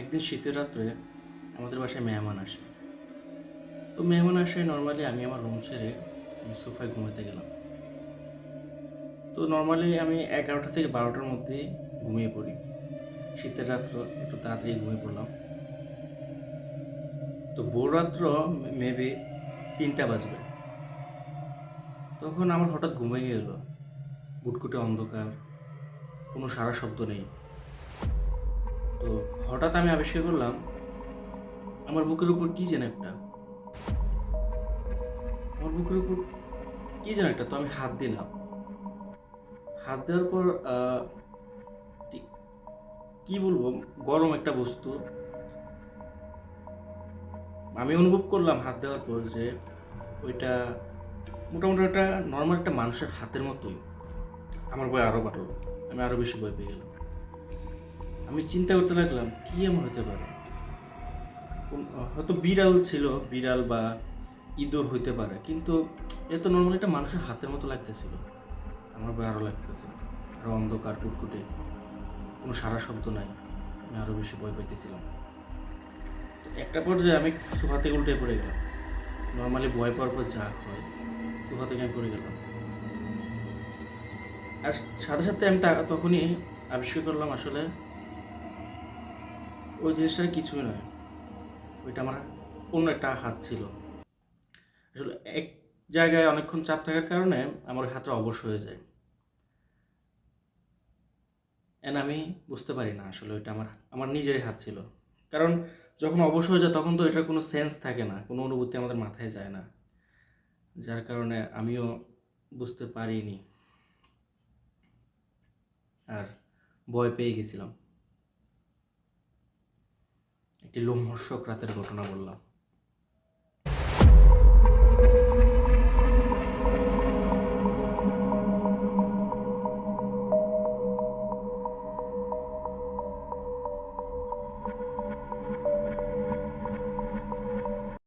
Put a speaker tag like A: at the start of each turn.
A: একদিন শীতের রাত্রে আমাদের বাসায় মেহমান আসে। তো মেহমান আসে নর্মালি আমি আমার রুম ছেড়ে সোফায় ঘুমাতে গেলাম। তো নর্মালি আমি এগারোটা থেকে বারোটার মধ্যে ঘুমিয়ে পড়ি। শীতের রাত্র, একটু তাড়াতাড়ি ঘুমিয়ে পড়লাম। তো ভোর রাত্র মেবি তিনটা বাজবে। তখন আমার হঠাৎ ঘুমিয়ে গেল। গুটগুটে অন্ধকার, কোনো সারা শব্দ নেই। তো হঠাৎ আমি আবিষ্কার করলাম, আমার বুকের উপর কি যেন একটা, আমার বুকের উপর কি যেন একটা, তো আমি হাত দিলাম। হাত দেওয়ার পর কি বলব, গরম একটা বস্তু। আমি অনুভব করলাম হাত দেওয়ার পর যে ওইটা মোটামুটি একটা নর্মাল একটা মানুষের হাতের মতোই। আমার বই আরও বাড়লো, আমি আরও বেশি ভয় পেয়ে গেলাম। আমি চিন্তা করতে লাগলাম, কি এমন হতে পারে? হয়তো বিড়াল ছিল, বিড়াল বা ইঁদুর হইতে পারে, কিন্তু এ তো নর্মালি একটা মানুষের হাতের মতো লাগতেছিল। আমার আরও লাগতেছিল আরও অন্ধকার, কুটকুটে, কোনো সারা শব্দ নাই। আমি আরও বেশি ভয় পাইতেছিলাম। তো একটা পর্যায়ে আমি সোফা থেকে উল্টে পড়ে গেলাম। নর্মালি ভয় পাওয়ার পর যা হয়, সোফা থেকে আমি পড়ে গেলাম। আর সাথে সাথে আমি তখনই আবিষ্কার করলাম আসলে ওই জিনিসটা কিছুই নয়। ওইটা আমার অন্য একটা হাত ছিল। আসলে এক জায়গায় অনেকক্ষণ চাপ থাকার কারণে আমার হাতটা অবশ হয়ে যায়। এন আমি বুঝতে পারি না আসলে ওইটা আমার আমার নিজেরই হাত ছিল। কারণ যখন অবশ হয়ে যায় তখন তো এটার কোনো সেন্স থাকে না, কোনো অনুভূতি আমাদের মাথায় যায় না। যার কারণে আমিও বুঝতে পারিনি। আর ভয় পেয়ে গেছিলাম। একটি লোমহর্ষক রাতের ঘটনা বললাম।